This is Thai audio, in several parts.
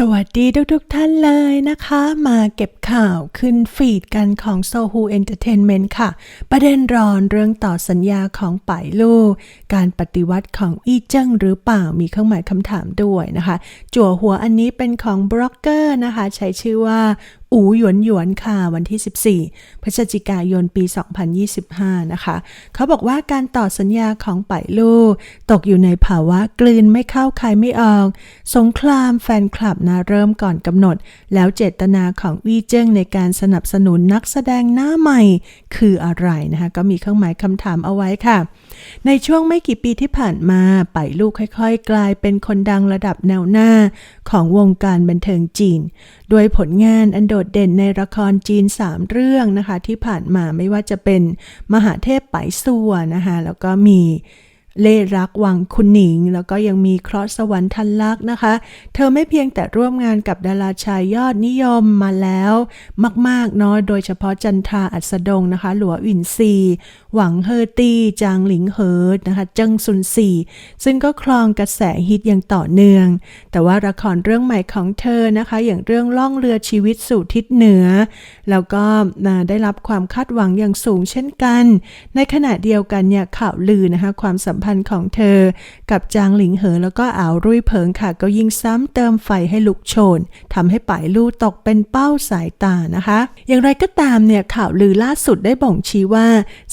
สวัสดีทุกทท่านเลยนะคะ มาเก็บข่าวขึ้นฟีดกันของ Sohu Entertainment ค่ะ ประเด็นร้อนเรื่องต่อสัญญาของป่ายลู่การปฏิวัติของอี้เจิ้งหรือเปล่ามีเครื่องหมายคำถามด้วยนะคะ จั่วหัวอันนี้เป็นของบล็อกเกอร์นะคะ ใช้ชื่อว่าอูหยวนหยวนค่ะ วันที่ 14 พฤศจิกายนปี 2025 นะคะ เขาบอกว่าการต่อสัญญาของป่ายลู่ตกอยู่ในภาวะกลืนไม่เข้าใครไม่ออก สงครามแฟนคลับนะเริ่มก่อนกำหนด แล้วเจตนาของวีเจิ้งในการสนับสนุนนักแสดงหน้าใหม่ คืออะไรนะคะ ก็มีเครื่องหมายคำถามเอาไว้ค่ะ ในช่วงไม่กี่ปีที่ผ่านมาป่ายลูกค่อย ๆ กลายเป็นคนดังระดับแนวหน้าของวงการบันเทิงจีนด้วยผลงานอันโดดเด่นในละครจีน 3 เรื่องนะคะ ที่ผ่านมาไม่ว่าจะเป็นมหาเทพไปสัวนะคะ แล้วก็มี เล่รักวังคุณหนิง แล้วก็ยังมีเคราะห์สวรรค์ทันลักษ์นะคะ เธอไม่เพียงแต่ร่วมงานกับดาราชายยอดนิยมมาแล้วมากๆเนาะโดยเฉพาะจันทราอัสดงนะคะ หลัวอินซี หวังเฮอตี้จางหลิงเฮิร์นะคะเจิงซุนซีซึ่งก็ครองกระแสฮิตอย่างต่อเนื่อง แต่ว่าละครเรื่องใหม่ของเธอนะคะ อย่างเรื่องล่องเรือชีวิตสู่ทิศเหนือ แล้วก็ได้รับความคาดหวังอย่างสูงเช่นกัน ในขณะเดียวกันเนี่ยข่าวลือนะคะความสัมพันธ์ของเธอ กับจางหลิงเหอแล้วก็อ่าวรุ่ยเพิงค่ะ ก็ยิ่งซ้ำเติมไฟให้ลุกโชนทำให้ป่ายลู่ตกเป็นเป้าสายตานะคะ อย่างไรก็ตามเนี่ยข่าวลือล่าสุดได้บ่งชี้ว่า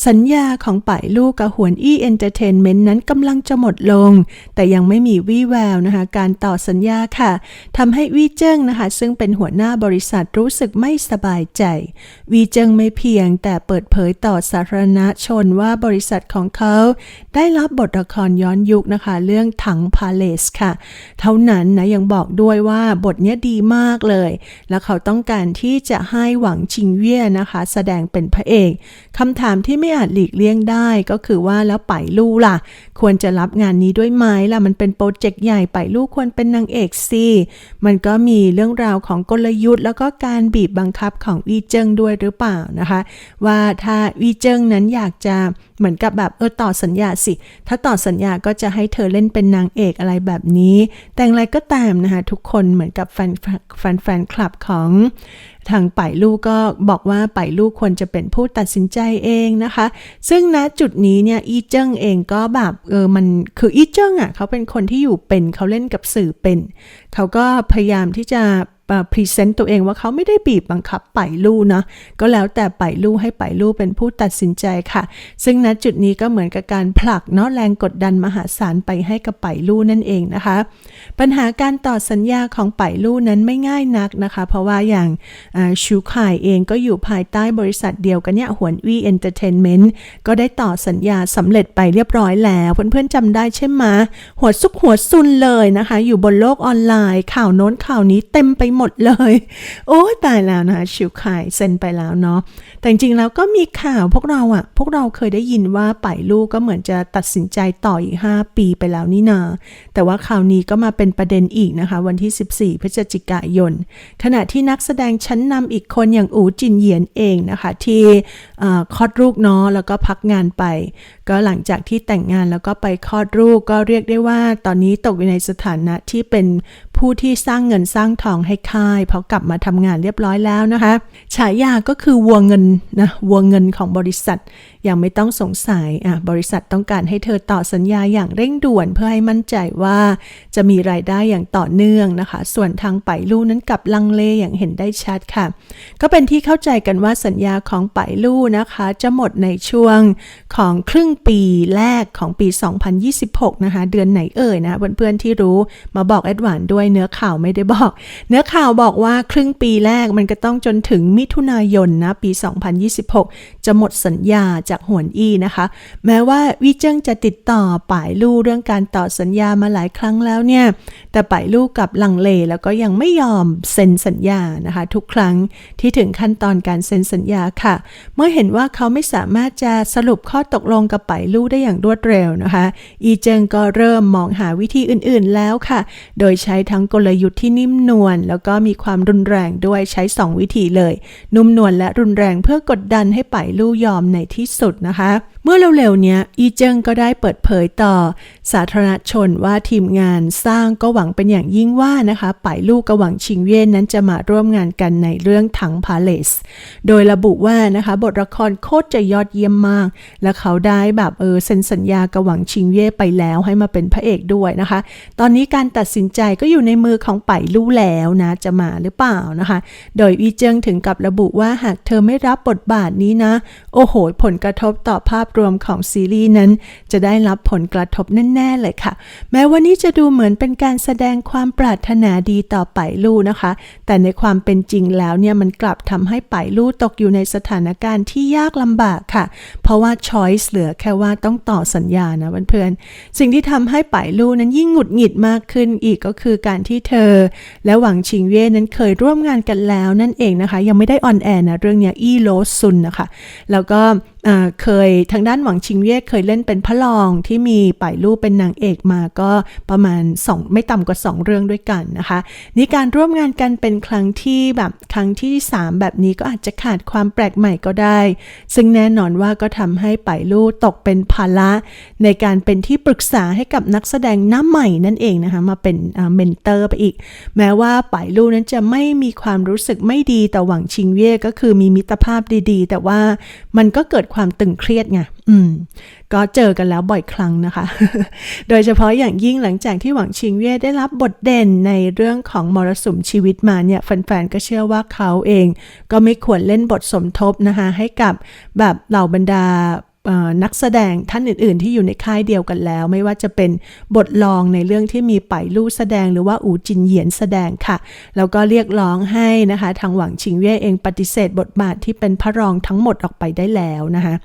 สัญญาของป่ายลู่กับหวนอี้เอนเตอร์เทนเมนต์นั้นกำลังจะหมดลง แต่ยังไม่มีวี่แววนะคะ การต่อสัญญาค่ะทำให้วีเจิ้งนะคะ ซึ่งเป็นหัวหน้าบริษัทรู้สึกไม่สบายใจ วีเจิ้งไม่เพียงแต่เปิดเผยต่อสาธารณชนว่าบริษัทของเขาได้รับบทละครย้อนยุคนะคะ เรื่องถังพาเลสค่ะ เท่านั้นนะยังบอกด้วยว่าบทเนี้ยดีมากเลย แล้วเขาต้องการที่จะให้หวังชิงเวียนะคะ แสดงเป็นพระเอกคำถามที่ไม่อาจหลีกเลี่ยงได้ก็คือว่าแล้วไปลู่ล่ะ ควรจะรับงานนี้ด้วยไหมล่ะมันเป็นโปรเจกต์ใหญ่ไปลู่ควรเป็นนางเอกสิมันก็มีเรื่องราวของกลยุทธ์ แล้วก็การบีบบังคับของวีเจิงด้วยหรือเปล่านะคะ ว่าถ้าวีเจิงนั้นอยากจะ เหมือนกับแบบเออต่อสัญญาสิ ถ้าต่อสัญญาก็จะให้เธอเล่นเป็นนางเอกอะไรแบบนี้ แต่อะไรก็ตามนะคะทุกคนเหมือนกับแฟนแฟนแฟนคลับของทางป่ายลูกก็บอกว่าป่ายลูกควรจะเป็นผู้ตัดสินใจเองนะคะ ซึ่งณจุดนี้เนี่ยอีเจิ้งเองก็แบบเออมันคืออีเจิ้งอะเขาเป็นคนที่อยู่เป็นเขาเล่นกับสื่อเป็น เขาก็พยายามที่จะ พรีเซนต์ตัวเองว่าเขาไม่ได้บีบบังคับไปลู่นะก็แล้วแต่ไปลู่ให้ไปลู่เป็นผู้ตัดสินใจค่ะ ซึ่งณจุดนี้ก็เหมือนกับการผลักเนาะแรงกดดันมหาศาลไปให้กับไปลู่นั่นเองนะคะ ปัญหาการต่อสัญญาของไปลู่นั้นไม่ง่ายนักนะคะ เพราะว่าอย่างชูคายเองก็อยู่ภายใต้บริษัทเดียวกันเนี่ยหวนวีเอนเตอร์เทนเมนต์ก็ได้ต่อสัญญาสำเร็จไปเรียบร้อยแล้วเพื่อนๆจำได้ใช่ไหมหัวซุกหัวซุนเลยนะคะ อยู่บนโลกออนไลน์ ข่าวโน้นข่าวนี้เต็มไปหมดเลย โอ้ตายแล้วนะคะชิวคายเซ็นไปแล้วเนาะแต่จริงๆแล้วก็มีข่าวพวกเราอะพวกเราเคยได้ยินว่าป่ายลูกก็เหมือนจะตัดสินใจต่ออีก 5 ปีไปแล้วนี่นา แต่ว่าข่าวนี้ก็มาเป็นประเด็นอีกนะคะ วันที่ 14 พฤศจิกายน ขณะที่นักแสดงชั้นนำอีกคนอย่างอูจินเหยียนเองนะคะ ที่คลอดลูกเนาะแล้วก็พักงานไป ก็หลังจากที่แต่งงานแล้วก็ไปคลอดลูกก็เรียกได้ว่าตอนนี้ตกอยู่ในสถานะที่เป็นผู้ที่สร้างเงินสร้างทองให้ค่ายพราะกลับมาทำงานเรียบร้อยแล้วนะคะฉายาก็คือวัวเงินนะวัวเงินของบริษัทยังไม่ต้องสงสัยอะบริษัทต้องการให้เธอต่อสัญญาอย่างเร่งด่วนเพื่อให้มั่นใจว่าจะมีรายได้อย่างต่อเนื่องนะคะ ส่วนทางไปลู่นั้นกับลังเลอย่างเห็นได้ชัดค่ะ ก็เป็นที่เข้าใจกันว่าสัญญาของไปลู่นะคะ จะหมดในช่วงของครึ่งปีแรกของปี 2026 นะคะ เดือนไหนเอ่ยนะเพื่อนๆที่รู้มาบอกแอดวานด้วยเนื้อข่าวไม่ได้บอก เนื้อข่าวบอกว่าครึ่งปีแรกมันก็ต้องจนถึงมิถุนายนนะปี 2026 จะหมดสัญญาจากหวนอี้นะคะ แม้ว่าวิเจิ้งจะติดต่อป่ายลู่เรื่องการต่อสัญญามาหลายครั้งแล้วเนี่ย แต่ป่ายลู่กับลังเลแล้วก็ยังไม่ยอมเซ็นสัญญานะคะ ทุกครั้งที่ถึงขั้นตอนการเซ็นสัญญาค่ะ เมื่อเห็นว่าเขาไม่สามารถจะสรุปข้อตกลงกับป่ายลู่ได้อย่างรวดเร็วนะคะ อีเจิงก็เริ่มมองหาวิธีอื่นๆแล้วค่ะ โดยใช้ทั้ั้งกลยุทธ์ที่นิ่มนวลแล้วก็มีความรุนแรงด้วยใช้ 2 วิธีเลย นุ่มนวลและรุนแรงเพื่อกดดันให้ไปลู่ยอมในที่สุดนะคะ เมื่อเร็วๆเนี้ยอีเจิงก็ได้เปิดเผยต่อ สาธารณชนว่าทีมงานสร้างก็หวังเป็นอย่างยิ่งว่านะคะไปลู่กับหวังชิงเย่นนั้นจะมาร่วมงานกันในเรื่องถังพาเลสโดยระบุว่านะคะบทละครโคตรจะยอดเยี่ยมมาก และเขาได้แบบเออเซ็นสัญญากับหวังชิงเย่ไปแล้วให้มาเป็นพระเอกด้วยนะคะ ตอนนี้การตัดสินใจก็อยู่ในมือของไปลู่แล้วนะ จะมาหรือเปล่านะคะ โดยอีเจิงถึงกับระบุว่าหากเธอไม่รับบทบาทนี้นะ โอ้โห ผลกระทบต่อภาพรวมของซีรีส์นั้น จะได้รับผลกระทบแน่ๆเลยค่ะ แม้ว่านี้จะดูเหมือนเป็นการแสดงความปรารถนาดีต่อไปลู่นะคะ แต่ในความเป็นจริงแล้วเนี่ยมันกลับทำให้ไปลู่ตกอยู่ในสถานการณ์ที่ยากลำบากค่ะ เพราะว่าช้อยส์เหลือแค่ว่าต้องต่อสัญญานะเพื่อนๆสิ่งที่ทำให้ไปลู่นั้นยิ่งหงุดหงิดมากขึ้นอีกก็คือการที่เธอ และหวังชิงเย่นั้นเคยร่วมงานกันแล้วนั่นเองนะคะ ยังไม่ได้ออนแอร์นะเรื่องเนี้ยอี้โลซุนนะคะ แล้วก็ เคยทางด้านหวังชิงเย่เคยเล่นเป็นพระรองที่มีป่ายลู่เป็นนางเอกมาก็ประมาณ 2 ไม่ต่ำกว่า 2 เรื่องด้วยกันนะคะนี่การร่วมงานกันเป็นครั้งที่แบบครั้งที่ 3 แบบนี้ก็อาจจะขาดความแปลกใหม่ก็ได้ ซึ่งแน่นอนว่าก็ทำให้ป่ายลู่ตกเป็นภาระในการเป็นที่ปรึกษาให้กับนักแสดงหน้าใหม่นั่นเองนะคะมาเป็นเมนเตอร์ไปอีก แม้ว่าป่ายลู่นั้นจะไม่มีความรู้สึกไม่ดีแต่หวังชิงเย่ก็คือมีมิตรภาพดีๆ แต่ว่ามันก็เกิดความตึงเครียดไง อืม ก็เจอกันแล้วบ่อยครั้งนะคะ โดยเฉพาะอย่างยิ่งหลังจากที่หวังชิงเย่ได้รับบทเด่นในเรื่องของมรสุมชีวิตมาเนี่ย แฟนๆ ก็เชื่อว่าเขาเอง ก็ไม่ควรเล่นบทสมทบนะคะ ให้กับแบบเหล่าบรรดา นักแสดงท่านอื่น ๆ ที่อยู่ในค่ายเดียวกันแล้ว ไม่ว่าจะเป็นบทลองในเรื่องที่มีไปลู่แสดงหรือว่าอูจินเหยียนแสดงค่ะ แล้วก็เรียกร้องให้นะคะ ทางหวังชิงเย่เองปฏิเสธบทบาทที่เป็นพระรองทั้งหมดออกไปได้แล้วนะคะ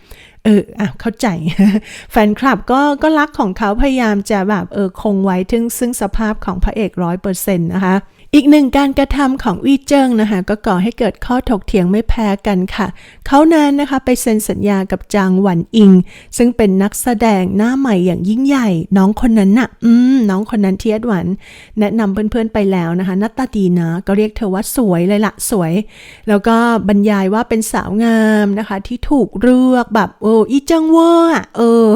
เอออะเข้าใจ แฟนคลับก็ก็รักของเขาพยายามจะแบบเออคงไว้ถึงซึ่งสภาพของพระเอกร้อยเปอร์เซ็นต์นะคะ อีกหนึ่งการกระทำของวีเจิ้งนะคะก็ก่อให้เกิดข้อถกเถียงไม่แพ้กันค่ะ เขานั้นนะคะไปเซ็นสัญญากับจางหวันอิง ซึ่งเป็นนักแสดงหน้าใหม่อย่างยิ่งใหญ่ น้องคนนั้นน่ะ อืม น้องคนนั้นเทียดหวัน แนะนำเพื่อนๆไปแล้วนะคะหน้าตาดีนะ ก็เรียกเธอว่าสวยเลยละสวย แล้วก็บรรยายว่าเป็นสาวงามนะคะ ที่ถูกเลือกแบบโอ้อีเจิ้งเวอร์อะเออ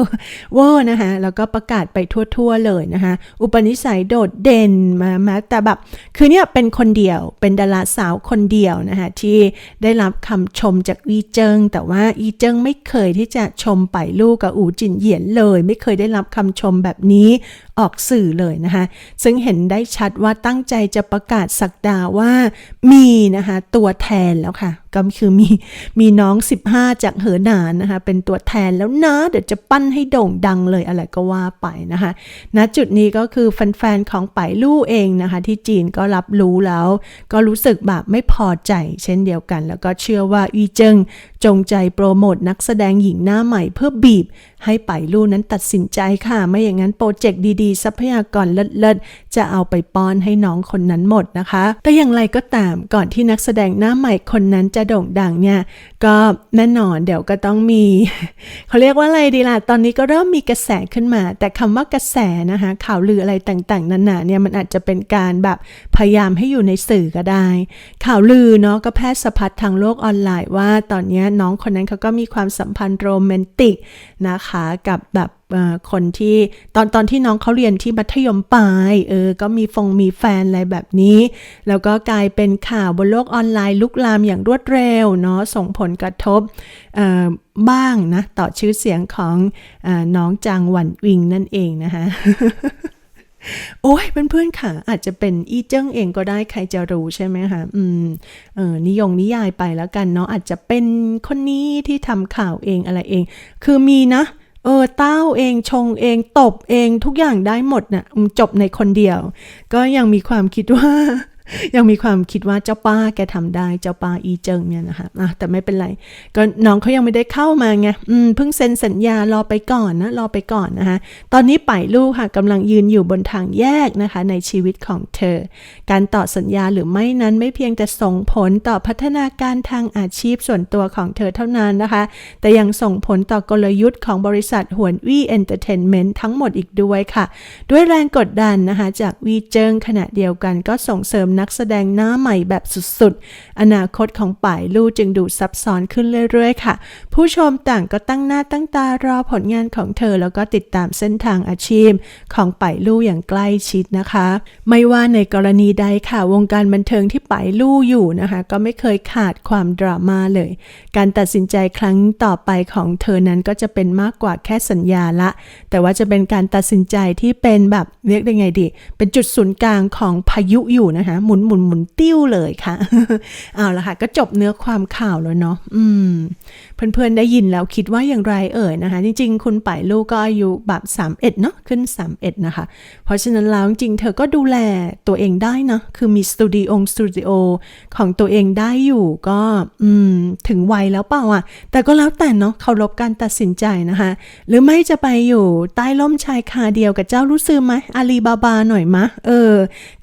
เวอร์นะคะแล้วก็ประกาศไปทั่วๆเลยนะคะอุปนิสัยโดดเด่นมาแม้แต่แบบคืือเนี่ยเป็นคนเดียวเป็นดาราสาวคนเดียวนะคะที่ได้รับคำชมจากอีเจิง แต่ว่าอีเจิงไม่เคยที่จะชมไปลูกกับอูจินเหยียนเลย ไม่เคยได้รับคำชมแบบนี้ออกสื่อเลยนะคะซึ่งเห็นได้ชัดว่าตั้งใจจะประกาศสักดาว่ามีนะคะตัวแทนแล้วค่ะ ก็คือมีมีน้อง 15 จากเหอหนานนะคะเป็นตัวแทนแล้วนะ เดี๋ยวจะปั้นให้โด่งดังเลยอะไรก็ว่าไปนะคะณจุดนี้ก็คือแฟนๆของไปลู่เองนะคะ ที่จีนก็รับรู้แล้ว ก็รู้สึกแบบไม่พอใจเช่นเดียวกัน แล้วก็เชื่อว่าอีเจิง จงใจโปรโมทนักแสดงหญิงหน้าใหม่เพื่อบีบ ให้ไปลู่นั้นตัดสินใจค่ะ ไม่อย่างนั้นโปรเจกต์ดีๆ ทรัพยากรเลิศๆ จะเอาไปป้อนให้น้องคนนั้นหมดนะคะ แต่อย่างไรก็ตามก่อนที่นักแสดงหน้าใหม่คนนั้นจะโด่งดังเนี่ย ก็แน่นอนเดี๋ยวก็ต้องมี เขาเรียกว่าอะไรดีล่ะ ตอนนี้ก็เริ่มมีกระแสขึ้นมา แต่คำว่ากระแสนะคะ ข่าวลืออะไรต่างๆนานาเนี่ยมันอาจจะเป็นการแบบพยายามให้อยู่ในสื่อก็ได้ ข่าวลือเนาะก็แพร่สะพัดทางโลกออนไลน์ว่าตอนนี้น้องคนนั้นเขาก็มีความสัมพันธ์โรแมนติกนะคะกับแบบคนที่ตอนตอนที่น้องเขาเรียนที่มัธยมปลายเออก็มีฟงมีแฟนอะไรแบบนี้ แล้วก็กลายเป็นข่าวบนโลกออนไลน์ลุกลามอย่างรวดเร็วเนาะส่งผลกระทบบ้างนะ ต่อชื่อเสียงของอน้องจางหวันวิงนั่นเองนะคะ โอ้ยเพื่อนๆค่ะ อาจจะเป็นอีเจิ้งเองก็ได้ใครจะรู้ใช่ไหมคะอืมเออนิยงนิยายไปแล้วกันเนาะอาจจะเป็นคนนี้ที่ทำข่าวเองอะไรเอง คือมีนะเออเต้าเองชงเองตบเองทุกอย่างได้หมดนะ่ะจบในคนเดียว ก็ยังมีความคิดว่า ยังมีความคิดว่าเจ้าป้าแกทำได้เจ้าป้าอีเจิงเนี่ยนะคะอะแต่ไม่เป็นไร ก็น้องเขายังไม่ได้เข้ามาไงอืมเพิ่งเซ็นสัญญารอไปก่อนนะรอไปก่อนนะคะตอนนี้ป่ายลูกค่ะกำลังยืนอยู่บนทางแยกนะคะ ในชีวิตของเธอ การต่อสัญญาหรือไม่นั้นไม่เพียงแต่ส่งผลต่อพัฒนาการทางอาชีพส่วนตัวของเธอเท่านั้นนะคะ แต่ยังส่งผลต่อกลยุทธ์ของบริษัทหวนวี่เอนเตอร์เทนเมนต์ทั้งหมดอีกด้วยค่ะ ด้วยแรงกดดันนะคะจากวีเจิงขณะเดียวกันก็ส่งเสริมนักแสดงหน้าใหม่แบบสุดๆ อนาคตของป่ายลู่จึงดูซับซ้อนขึ้นเรื่อยๆ ค่ะ ผู้ชมต่างก็ตั้งหน้าตั้งตารอผลงานของเธอ แล้วก็ติดตามเส้นทางอาชีพ ของป่ายลู่อย่างใกล้ชิดนะคะ ไม่ว่าในกรณีใดค่ะ วงการบันเทิงที่ป่ายลู่อยู่นะคะ ก็ไม่เคยขาดความดราม่าเลย การตัดสินใจครั้งต่อไปของเธอนั้นก็จะเป็นมากกว่าแค่สัญญาละ แต่ว่าจะเป็นการตัดสินใจที่เป็นแบบเรียกได้ไงดี เป็นจุดศูนย์กลางของพายุอยู่นะคะหมุนหมุนหมุนติ้วเลยค่ะ เอาละค่ะ ก็จบเนื้อความข่าวแล้วเนาะอืม เพื่อนๆได้ยินแล้วคิดว่าอย่างไรเอ่ยนะคะ จริงๆ คุณป่ายลูกก็อายุแบบ31เนาะขึ้น 31 นะคะ เพราะฉะนั้นแล้วจริงๆเธอก็ดูแลตัวเองได้นะ คือมีสตูดิโอสตูดิโอของตัวเองได้อยู่ก็อืมถึงวัยแล้วเปล่าอะแต่ก็แล้วแต่เนาะเคารพการตัดสินใจนะคะ หรือไม่จะไปอยู่ใต้ล่มชายคาเดียวกับเจ้ารู้ซื้อไหมอาลีบาบาหน่อยมะ เออ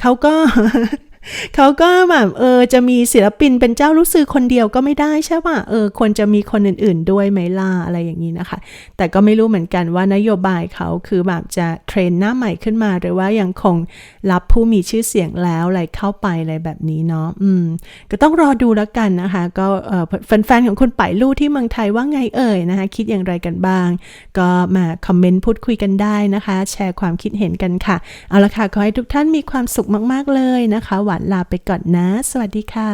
เขาก็ เขาก็แบบเออจะมีศิลปินเป็นเจ้ารู้สึกคนเดียวก็ไม่ได้ใช่ป่ะเออควรจะมีคนอื่นๆด้วยไหมล่ะอะไรอย่างนี้นะคะ แต่ก็ไม่รู้เหมือนกันว่านโยบายเขาคือแบบจะเทรนหน้าใหม่ขึ้นมาหรือว่ายังคงรับผู้มีชื่อเสียงแล้วอะไรเข้าไปอะไรแบบนี้เนาะอืมก็ต้องรอดูแล้วกันนะคะ ก็เออแฟนๆของคุณป่ายลู่ที่เมืองไทยว่าไงเอ่ยนะคะ คิดอย่างไรกันบ้าง ก็มาคอมเมนต์พูดคุยกันได้นะคะ แชร์ความคิดเห็นกันค่ะเอาละค่ะขอให้ทุกท่านมีความสุขมาก ๆเลยนะคะวานลาไปก่อนนะ สวัสดีค่ะ